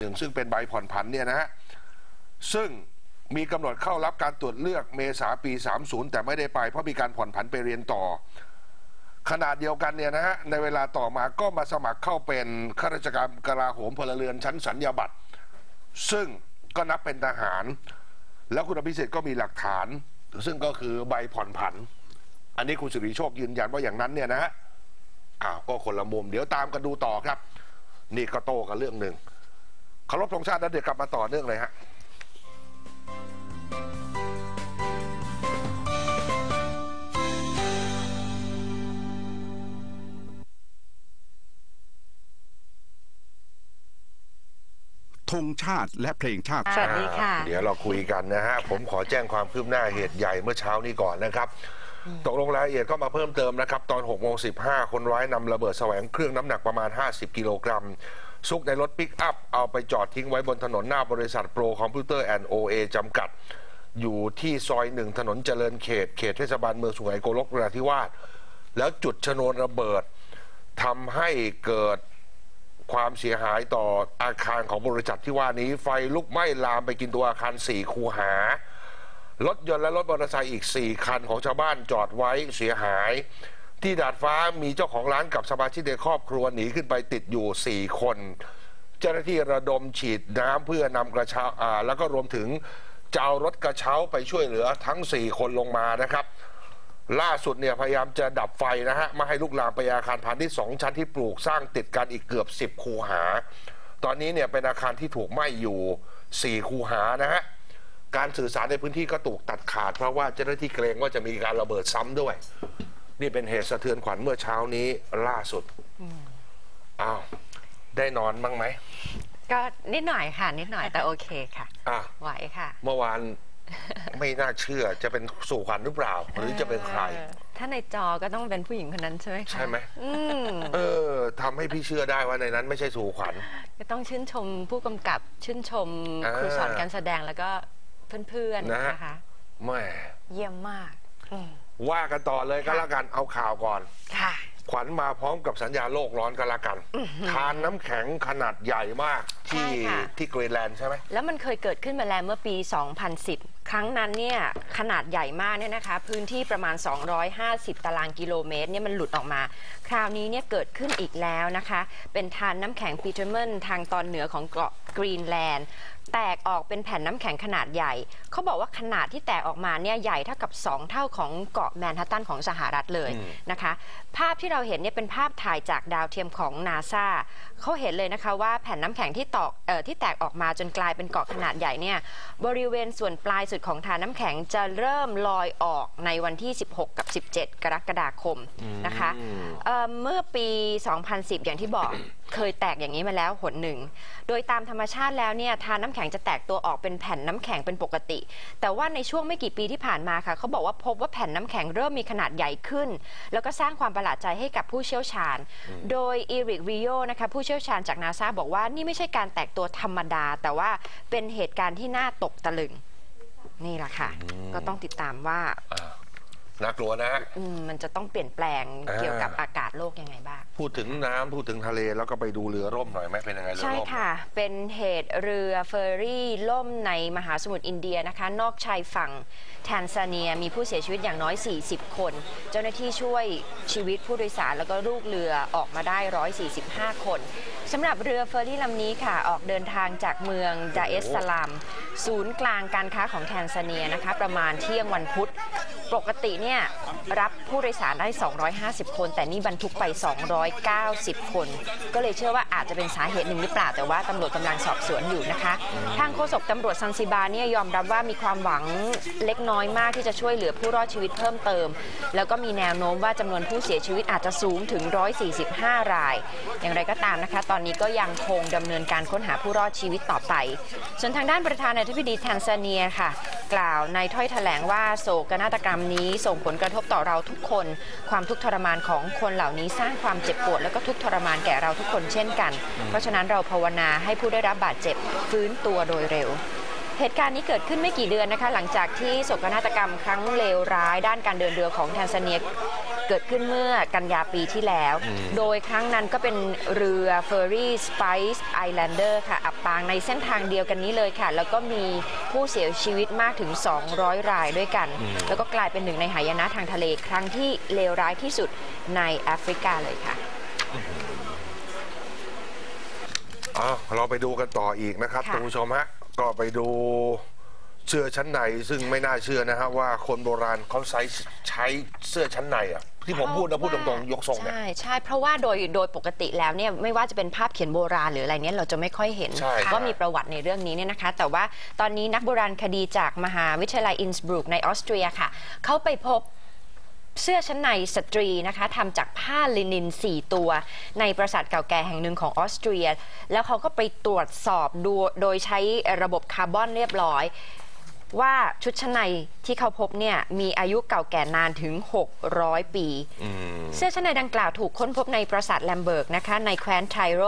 หนึ่งซึ่งเป็นใบผ่อนผันเนี่ยนะฮะซึ่งมีกำหนดเข้ารับการตรวจเลือกเมษาปี 30 แต่ไม่ได้ไป เพราะมีการผ่อนผันไปเรียนต่อ ขนาดเดียวกันเนี่ยนะฮะในเวลาต่อมาก็มาสมัครเข้าเป็นข้าราชการกลาโหมพลเรือนชั้นสัญญาบัตร ซึ่งก็นับเป็นทหาร แล้วคุณอภิสิทธิ์ก็มีหลักฐาน ซึ่งก็คือใบผ่อนผัน อันนี้คุณสุริโชคยืนยันว่าอย่างนั้นเนี่ยนะฮะอ้าวก็คนละมุมเดี๋ยวตามกันดูต่อครับ นี่ก็โตกันเรื่องหนึ่ง เคารพธงชาติแล้วเดี๋ยวกลับมาต่อเนื่องเลยฮะธงชาติและเพลงชาติ สวัสดีค่ะ เดี๋ยวเราคุยกันนะฮะ ผมขอแจ้งความคืบหน้าเหตุใหญ่เมื่อเช้านี้ก่อนนะครับ ตกลงรายละเอียดก็มาเพิ่มเติมนะครับ ตอน6โมง15คนร้ายนำระเบิดแสวงเครื่องน้ำหนักประมาณ 50 กิโลกรัม ซุกในรถปิกอัพ เอาไปจอดทิ้งไว้บนถนนหน้าบริษัทโปรคอมพิวเตอร์แอนด์โอเอจำกัด อยู่ที่ซอยหนึ่งถนนเจริญเขต เขตเทศบาลเมืองสุไหงโกลกนราธิวาสแล้วจุดชนวนระเบิดทำให้เกิดความเสียหายต่ออาคารของบริษัทที่ว่านี้ ไฟลุกไหม้ลามไปกินตัวอาคาร 4 คูหารถยนต์และรถมอเตอร์ไซค์อีก 4 คันของชาวบ้านจอดไว้เสียหาย ที่ดาดฟ้ามีเจ้าของร้านกับสมาชิกในครอบครัวหนีขึ้นไปติดอยู่ 4 คน เจ้าหน้าที่ระดมฉีดน้ำเพื่อนำกระเช้าแล้วก็รวมถึงจะเอารถกระเช้าไปช่วยเหลือทั้ง 4 คนลงมานะครับ ล่าสุดเนี่ยพยายามจะดับไฟนะฮะไม่ให้ลุกลามไปอาคารพาณิชย์สองชั้นที่ปลูกสร้างติดกันอีกเกือบ 10 คูหา ตอนนี้เนี่ยเป็นอาคารที่ถูกไหม้อยู่ 4 คูหานะฮะการสื่อสารในพื้นที่ก็ถูกตัดขาด เพราะว่าเจ้าหน้าที่เกรงว่าจะมีการระเบิดซ้ำด้วย นี่เป็นเหตุสะเทือนขวัญเมื่อเช้านี้ล่าสุดอ้าวได้นอนบ้างไหมก็นิดหน่อยค่ะ นิดหน่อยแต่โอเคค่ะอะไหวค่ะ เมื่อวานไม่น่าเชื่อจะเป็นสู่ขวัญหรือเปล่า หรือจะเป็นใครออถ้าในจอก็ต้องเป็นผู้หญิงคนนั้นใช่ไหมคะใช่ไหมอืมเออทำให้พี่เชื่อได้ว่าในนั้นไม่ใช่สู่ขวัญก็ต้องชื่นชมผู้กำกับชื่นชมอ่าครูสอนการแสดงแล้วก็เพื่อนนะๆฮะนะคะแม่เยี่ยมมากอืม ว่ากันต่อเลยก็ค่ะแล้วกันเอาข่าวก่อน ค่ะ ขวัญมาพร้อมกับสัญญาโลกร้อนก็แล้วกันทานน้ำแข็งขนาดใหญ่มากที่ใช่ค่ะ ที่กรีนแลนด์ใช่ไหม แล้วมันเคยเกิดขึ้นมาแล้วเมื่อปี 2010 ครั้งนั้นเนี่ยขนาดใหญ่มากเนี่ยนะคะ พื้นที่ประมาณ 250 ตารางกิโลเมตรเนี่ยมันหลุดออกมา คราวนี้เนี่ยเกิดขึ้นอีกแล้วนะคะ เป็นทานน้ำแข็งปีเทอร์เมนทางตอนเหนือของเกาะกรีนแลนด์ แตกออกเป็นแผ่นน้ำแข็งขนาดใหญ่ เขาบอกว่าขนาดที่แตกออกมาเนี่ยใหญ่เท่ากับ 2 เท่าของเกาะแมนฮัตตันของสหรัฐเลยอืมนะคะ ภาพที่เราเห็นเนี่ยเป็นภาพถ่ายจากดาวเทียมของนาซาเขาเห็นเลยนะคะว่าแผ่นน้ำแข็งที่ตอกเอ่อที่แตกออกมาจนกลายเป็นเกาะขนาดใหญ่เนี่ยบริเวณส่วนปลายสุดของทานน้ำแข็งจะเริ่มลอยออกในวันที่ 16 กับ 17 กรกฎาคมนะคะอืมเอ่อเมื่อปี 2010 อย่างที่บอกเคยแตกอย่างนี้มาแล้วหนหนึ่ง โดยตามธรรมชาติแล้วเนี่ยทานน้ำแข็งจะแตกตัวออกเป็นแผ่นน้ำแข็งเป็นปกติ แต่ว่าในช่วงไม่กี่ปีที่ผ่านมาค่ะเขาบอกว่าพบว่าแผ่นน้ำแข็งเริ่มมีขนาดใหญ่ขึ้น แล้วก็สร้างความประหลาดใจให้กับผู้เชี่ยวชาญ โดยอีริกริโยนะคะผู้เชี่ยวชาญจากนาซาบอกว่านี่ไม่ใช่การแตกตัวธรรมดา แต่ว่าเป็นเหตุการณ์ที่น่าตกตะลึง นี่แหละค่ะ ก็ต้องติดตามว่าอ่า น่ากลัวนะฮะอืมมันจะต้องเปลี่ยนแปลงอ่า เกี่ยวกับอากาศโลกยังไงบ้าง พูดถึงน้ำพูดถึงทะเลแล้วก็ไปดูเรือร่มหน่อยไหมเป็นยังไงเรือใช่ร่ม ค่ะ เป็นเหตุเรือเฟอร์รี่ล่มในมหาสมุทรอินเดียนะคะ นอกชายฝั่งแทนซาเนียมีผู้เสียชีวิตอย่างน้อย 40 คน เจ้าหน้าที่ช่วยชีวิตผู้โดยสารแล้วก็ลูกเรือออกมาได้ 145 คนสำหรับเรือเฟอร์รี่ลำนี้ค่ะ ออกเดินทางจากเมืองดาเอสสลาม ศูนย์กลางการค้าของแทนซาเนียนะคะ ประมาณเที่ยงวันพุธ ปกติเนี่ย รับผู้โดยสารได้ 250 คน แต่นี่บรรทุกไป 290 คน ก็เลยเชื่อว่าอาจจะเป็นสาเหตุหนึ่งหรือเปล่าแต่ว่าตำรวจกำลังสอบสวนอยู่นะคะ ทางโฆษกตำรวจซันซิบาเนี่ยยอมรับว่ามีความหวังเล็กน้อยมากที่จะช่วยเหลือผู้รอดชีวิตเพิ่มเติม แล้วก็มีแนวโน้มว่าจำนวนผู้เสียชีวิตอาจจะสูงถึง 145 ราย อย่างไรก็ตามนะคะ ตอนนี้ก็ยังคงดำเนินการค้นหาผู้รอดชีวิตต่อไป ส่วนทางด้านประธานาธิบดีแทนซาเนียค่ะกล่าวในถ้อยแถลงว่าโศกนาฏกรรมนี้ส่งผลกระทบต่อเราทุกคน ความทุกข์ทรมานของคนเหล่านี้สร้างความเจ็บปวด และก็ทุกข์ทรมานแก่เราทุกคนเช่นกัน เพราะฉะนั้นเราภาวนาให้ผู้ได้รับบาดเจ็บฟื้นตัวโดยเร็ว เหตุการณ์นี้เกิดขึ้นไม่กี่เดือนนะคะหลังจากที่โศกนาฏกรรมครั้งเลวร้ายด้านการเดินเรือของแทนซาเนียเกิดขึ้นเมื่อกันยาปีที่แล้ว โดยครั้งนั้นก็เป็นเรือเฟอร์รี่สไปซ์ไอแลนเดอร์ค่ะ อับปางในเส้นทางเดียวกันนี้เลยค่ะ แล้วก็มีผู้เสียชีวิตมากถึง 200 รายด้วยกัน แล้วก็กลายเป็นหนึ่งในหายนะทางทะเลครั้งที่เลวร้ายที่สุดในแอฟริกาเลยค่ะอ้าวเราไปดูกันต่ออีกนะครับค่ะท่านผู้ชมฮะ ก็ไปดูเสื้อชั้นในซึ่งไม่น่าเชื่อนะฮะว่าคนโบราณเขาใช้ใช้เสื้อชั้นในอะที่ผมพูดนะพูดตรงๆยกทรงเนี่ย ใช่ใช่เพราะว่าโดยโดยปกติแล้วเนี่ยไม่ว่าจะเป็นภาพเขียนโบราณหรืออะไรเนี่ยเราจะไม่ค่อยเห็นใช่ครับ ว่ามีประวัติในเรื่องนี้เนี่ยนะคะ แต่ว่าตอนนี้นักโบราณคดีจากมหาวิทยาลัยอินสบรุกในออสเตรียค่ะ เขาไปพบ เสื้อชั้นในสตรีนะคะทำจากผ้าลินิน 4 ตัว ในปราสาทเก่าแก่แห่งหนึ่งของออสเตรีย แล้วเขาก็ไปตรวจสอบดูโดยใช้ระบบคาร์บอนเรียบร้อย ว่าชุดชั้นในที่เขาพบเนี่ยมีอายุเก่าแก่นานถึง 600 ปี เสื้อชั้นในดังกล่าวถูกค้นพบในปราสาทแลมเบิร์กนะคะในแคว้นไทโร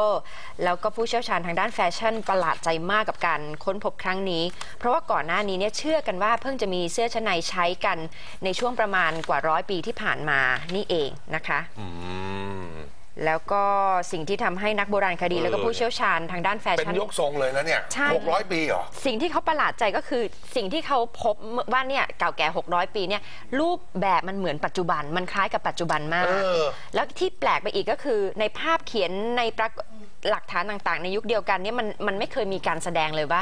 แล้วก็ผู้เชี่ยวชาญทางด้านแฟชั่นประหลาดใจมากกับการค้นพบครั้งนี้ เพราะว่าก่อนหน้านี้เนี่ยเชื่อกันว่าเพิ่งจะมีเสื้อชั้นในใช้กันในช่วงประมาณกว่าร้อยปีที่ผ่านมานี่เองนะคะอืม แล้วก็สิ่งที่ทำให้นักโบราณคดีเออแล้วก็ผู้เชี่ยวชาญทางด้านแฟเป็นชั่น ยกทรงเลยนะเนี่ยใช่ หกร้อยปีเหรอ สิ่งที่เขาประหลาดใจก็คือสิ่งที่เขาพบว่าเนี่ยเก่าแก่ 600 ปีเนี่ยรูปแบบมันเหมือนปัจจุบัน มันคล้ายกับปัจจุบันมาก เออ แล้วที่แปลกไปอีกก็คือในภาพเขียนในปรากหลักฐานต่างๆ ในยุคเดียวกันเนี่ยมันมันไม่เคยมีการแสดงเลยว่า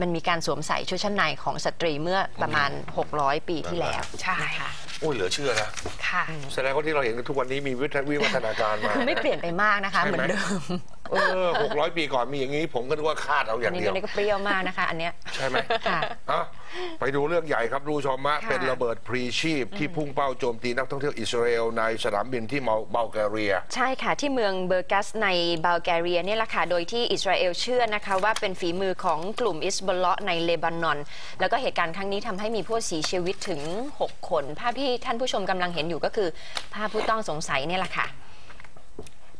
มันมีการสวมใส่ชุดชั้นในของสตรีเมื่อประมาณ 600 ปีที่แล้วใช่นะคะ โอ้ยเหลือเชื่อนะค่ะ แสดงว่าที่เราเห็นกันทุกวันนี้มีวิทยวิวัฒนาการมา คือไม่เปลี่ยนไปมากนะคะใช่เหไหมมือนเดิมเออหกร้อยปีก่อนมีอย่างนี้ ผมก็นึกว่าคาดเอาออัย่านงนี้เดียก็วนี่ก็เปรี้ยวมากนะคะ อันเนี้ยใช่ไหมค่ะอะไป ดูเรื่องใหญ่ครับดูชมมะค่ะเป็นระเบิดพรีชีพ ที่พุ่งเป้าโจมตีนักท่องเที่ยวอิสราเอลในสนามบินที่เมาเบลแกเรีย ใช่ค่ะ ที่เมืองเบอร์กัสในบัลแกเรียเนี่ยแหละค่ะ โดยที่อิสราเอลเชื่อนะคะว่าเป็นฝีมือของกลุ่มอิสบอลเลาะห์ในเลบานอน แล้วก็เหตุการณ์ครั้งนี้ทำให้มีผู้เสียชีวิตถึง 6 คน ภาพที่ท่านผู้ชมกำลังเห็นอยู่ก็คือ ภาพผู้ต้องสงสัยเนี่ยแหละค่ะ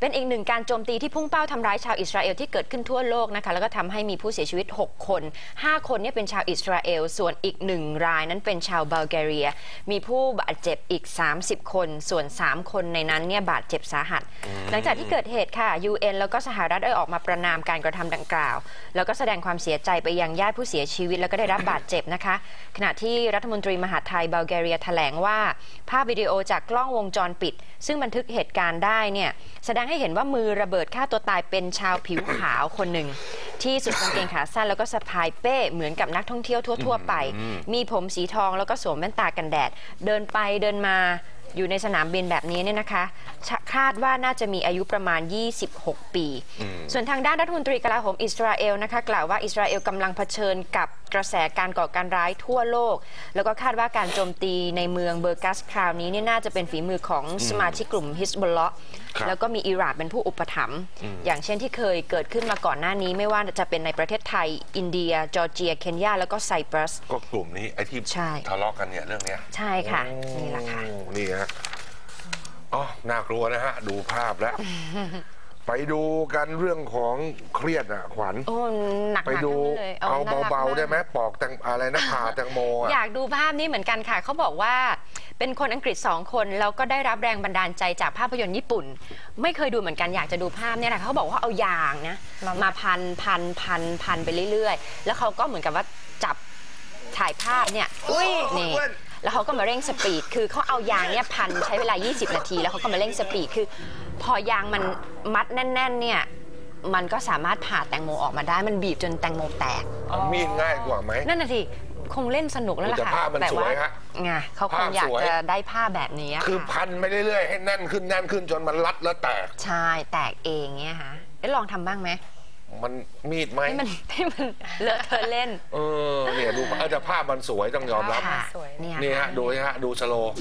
เป็นอีกหนึ่งการโจมตีที่พุ่งเป้าทำร้ายชาวอิสราเอลที่เกิดขึ้นทั่วโลกนะคะแล้วก็ทำให้มีผู้เสียชีวิต 6 คน 5 คนเนี่ยเป็นชาวอิสราเอล ส่วนอีกหนึ่งรายนั้นเป็นชาวบัลแกเรีย มีผู้บาดเจ็บอีก 30 คน ส่วน 3 คนในนั้นเนี่ยบาดเจ็บสาหัส หลังจากที่เกิดเหตุค่ะ UN แล้วก็สหรัฐได้ออกมาประนามการกระทำดังกล่าว แล้วก็แสดงความเสียใจไปยังญาติผู้เสียชีวิต แล้วก็ได้รับบาดเจ็บนะคะ ขณะที่รัฐมนตรีมหาดไทยบัลแกเรียแถลงว่า ภาพวิดีโอจากกล้องวงจรปิด ซึ่งบันทึกเหตุการณ์ได้เนี่ยแสดงให้เห็นว่ามือระเบิดฆ่าตัวตายเป็นชาวผิวขาวคนหนึ่ง ที่สุดกางเกงขาสั้นแล้วก็สะพายเป้เหมือนกับนักท่องเที่ยวทั่ว ๆ ไป มีผมสีทองแล้วก็สวมแว่นตากันแดด เดินไปเดินมาอยู่ในสนามบินแบบนี้เนี่ยนะคะชคาดว่าน่าจะมีอายุประมาณ 26 ปี ส่วนทางด้านรัฐมนตรีกลาโหมอิสราเอลนะคะกล่าวว่าอิสราเอลกำลังเผชิญกับกระแสการก่อการร้ายทั่วโลก แล้วก็คาดว่าการโจมตีในเมืองเบอร์กัสคราวนี้เนี่ยน่าจะเป็นฝีมือของสมาชิกกลุ่มฮิสบอลเลาะห์ครับแล้วก็มีอิหร่านเป็นผู้อุปถัมภ์อย่างเช่นที่เคยเกิดขึ้นมาก่อนหน้านี้ ไม่ว่าจะเป็นในประเทศไทย อินเดีย จอร์เจีย เคนยา แล้วก็ไซปรัส ก็กลุ่มนี้ไอ้ที่ใช่ทะเลาะกันเนี่ยเรื่องเนี้ยใช่ค่ะ นี่แหละค่ะโอ้นี่ฮะอ๋อน่ากลัวนะฮะ ดูภาพแล้ว ไปดูกันเรื่องของเครียดอะขวัญโอ้หนักๆไปดูทั้งนั้นเลยเอาน่รักเบาๆกได้ไหมปอกแตงอะไรนะผ่าแตงโมอะอยากดูภาพนี้เหมือนกันค่ะเขาบอกว่า เป็นคนอังกฤษสองคนแล้วก็ได้รับแรงบันดาลใจจากภาพยนตร์ญี่ปุ่น ไม่เคยดูเหมือนกันอยากจะดูภาพเนี่ยแหละเขาบอกว่าเอายางนะมาพันพันพันพันไปเรื่อยๆ แล้วเขาก็เหมือนกับว่าจับถ่ายภาพเนี่ยอุ้ยนี่ แล้วเขาก็มาเร่งสปีด คือเขาเอายางเนี่ยพันใช้เวลา 20 นาที แล้วเขาก็มาเร่งสปีด คือ พอยางมันมัดแน่น ๆ เนี่ย มันก็สามารถผ่าแตงโมออกมาได้ มันบีบจนแตงโมแตกเอามีดง่ายกว่าไหม นั่นน่ะสิ คงเล่นสนุกแล้วล่ะแต่ค่ะ ภาพมันแต่สวยฮะไงเขาคภางพอยากสวย จะได้ภาพแบบนี้ะคือค่ะพันไปเรื่อยๆให้แน่นขึ้นแน่นขึ้นจนมันรัดแล้วแตก ใช่ แตกเองเงี้ยค่ะเอ๊ะลองทำบ้างไหม มันมีดไหมให้มันให้มันเลอะเทอะเล่นเออเนี่ยดูเออแต่ภาพมันสวยต้องยอมรับ ค่ะสวย เนี่ยนี่ฮะดูฮะดูสโลว์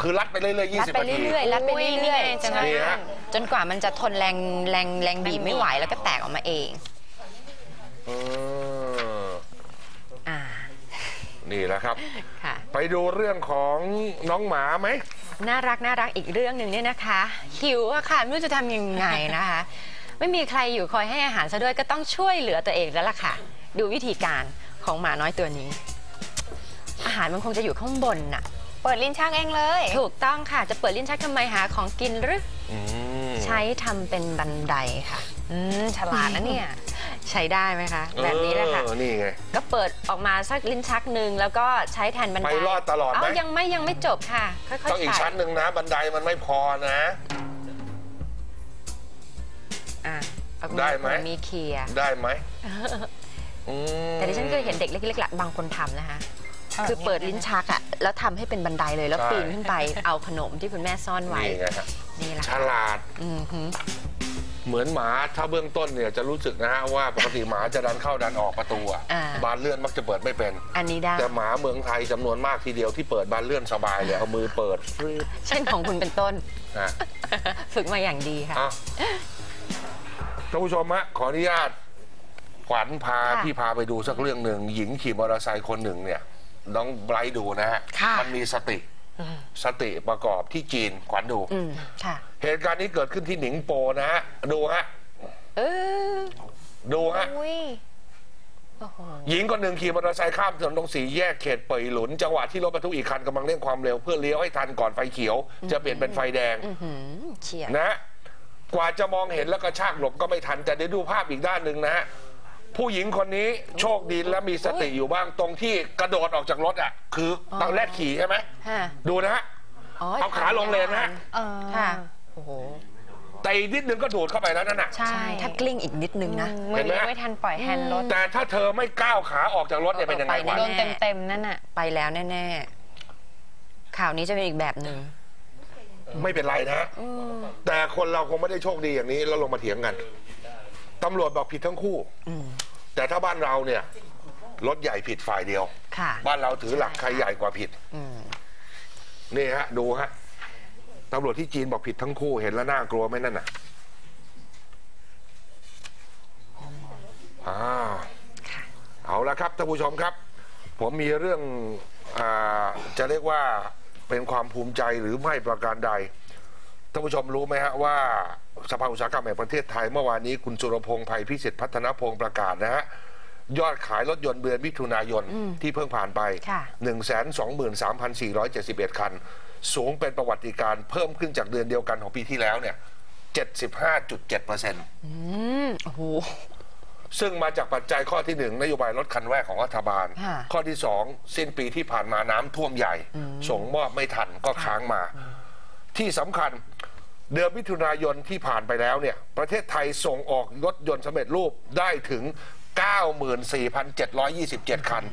คือรัดไปเรื่อยๆยี่รัดสิบไปนาที เรื่อยๆรัดไปเรื่อยอุ้ยนี่ไงๆจะใช่นี่ฮะจนกว่ามันจะทนแรงแรงแรงบีบไม่ไหวแล้วก็แตกออกมาเอง เอออ่า นี่แหละครับ ค่ะ ไปดูเรื่องของน้องหมาไหม น่ารักน่ารักอีกเรื่องหนึ่งเนี่ยนะคะ หิวอะค่ะ ไม่รู้จะทำยังไงนะคะ ไม่มีใครอยู่คอยให้อาหารซะด้วยก็ต้องช่วยเหลือตัวเองแล้วล่ะค่ะ ดูวิธีการของหมาน้อยตัวนี้ อาหารมันคงจะอยู่ข้างบนน่ะ เปิดลิ้นชักเองเลย ถูกต้องค่ะจะเปิดลิ้นชักทำไมหาของกินหรืออืม ใช้ทำเป็นบันไดค่ะ อืมฉลาดนะเนี่ย ใช้ได้ไหมคะ แบบนี้แหละค่ะ เออนี่ไง ก็เปิดออกมาสักลิ้นชักหนึ่งแล้วก็ใช้แทนบันไดไปรอดตลอดไหมเอายังไม่ยังไม่จบค่ะ ค่อยๆต้องอีกไต่ชั้นหนึ่งนะ บันไดมันไม่พอนะ อะเอาได้ไหม มีเคลียร์ได้ไหมอืมแต่ดิฉันเคยเห็นเด็กเล็กๆละบางคนทำนะคะเออคือเปิดลิ้นชักอะแล้วทำให้เป็นบันไดเลยแล้วใช่ปีนขึ้นไปเอาขนมที่คุณแม่ซ่อนไว้ นี่ไงฮะนี่แหละฉค่ะลาด อือหือ เหมือนหมาถ้าเบื้องต้นเนี่ยจะรู้สึกนะฮะว่าปกติหมาจะดันเข้าดันออกประตูอะอ่า บานเลื่อนมักจะเปิดไม่เป็น อันนี้ได้ แต่หมาเมืองไทยจำนวนมากทีเดียวที่เปิดบานเลื่อนสบายเลยเอามือเปิดฟรีดเช่นของคุณเป็นต้น นะฝึกมาอย่างดีค่ะ อะท่านผู้ชมฮะขออนุญาตขวัญพาค่ะพี่พาไปดูสักเรื่องหนึ่งหญิงขี่มอเตอร์ไซค์คนหนึ่งเนี่ยน้องไบรท์ดูนะฮะค่ะ มันมีสติสติประกอบที่จีนขวัญดู อืมค่ะ เหตุการณ์นี้เกิดขึ้นที่หนิงโปนะฮะดูฮะเออดูฮะ อุ้ยโอ้โห หญิงคนหนึ่งขี่มอเตอร์ไซค์ข้ามถนนตรงสีแยกเขตเป่ยหลุน จังหวะที่รถบรรทุกอีกคันกำลังเร่งความเร็ว เพื่อเลี้ยวให้ทันก่อนไฟเขียว จะเปลี่ยนเป็นไฟแดง อื้อหือเฉียดนะฮะ กว่าจะมองเห็นแล้วก็ชากหลบก็ไม่ทัน แต่เดี๋ยวดูภาพอีกด้านหนึ่งนะฮะผู้หญิงคนนี้โชคดีและมีสติอยู่บ้างตรงที่กระโดดออกจากรถอะ คือตอนแรกขี่ใช่ไหมฮะดูนะฮะเอาขาลงเลนนะฮะเออค่ะ โอ้โห แต่อีกนิดนึงก็ดูดเข้าไปแล้วนั่นน่ะ ใช่ ถ้ากลิ้งอีกนิดนึงนะ มืเห็อนไหมยังไม่ทันปล่อยแฮนด์รถแต่ถ้าเธอไม่ก้าวขาออกจากรถเนี่ยเป็นยังไงไปวะ โดนเต็มๆนั่นน่ะ ไปแล้วแน่ ๆ ข่าวนี้จะเป็นอีกแบบหนึ่ง ไม่เป็นไรนะฮะแต่คนเราคงไม่ได้โชคดีอย่างนี้แล้วลงมาเถียงกันตำรวจบอกผิดทั้งคู่อืมแต่ถ้าบ้านเราเนี่ยรถใหญ่ผิดฝ่ายเดียวค่ะบ้านเราถือหลักใครใหญ่กว่าผิดอืมนี่ฮะ ดูฮะตำรวจที่จีนบอกผิดทั้งคู่เห็นแล้วน่ากลัวไหมนั่นน่ะอ้าวเอาละครับท่านผู้ชมครับ ผมมีเรื่องอาจะเรียกว่า เป็นความภูมิใจหรือไม่ประการใดท่านผู้ชมรู้ไหมฮะว่าสภาอุตสาหกรรมแห่งประเทศไทย เมื่อวานนี้คุณสุรพงษ์ภัยพิสิทธิ์พัฒนพงศ์ประกาศนะฮะยอดขายรถยนต์เดือนมิถุนายนที่เพิ่งผ่านไปค่ะ123,471 คัน สูงเป็นประวัติการณ์เพิ่มขึ้นจากเดือนเดียวกันของปีที่แล้วเนี่ย75.7%อืมโอ้โห ซึ่งมาจากปัจจัยข้อที่หนึ่งนโยบายรถคันแรกของรัฐบาล ค่ะข้อที่สองสิ้นปีที่ผ่านมาน้ำท่วมใหญ่ ส่งมอบไม่ทันก็ค้างมา ที่สำคัญเดือนมิถุนายนที่ผ่านไปแล้วเนี่ย ประเทศไทยส่งออกรถยนต์สำเร็จรูปได้ถึง 94,727 คัน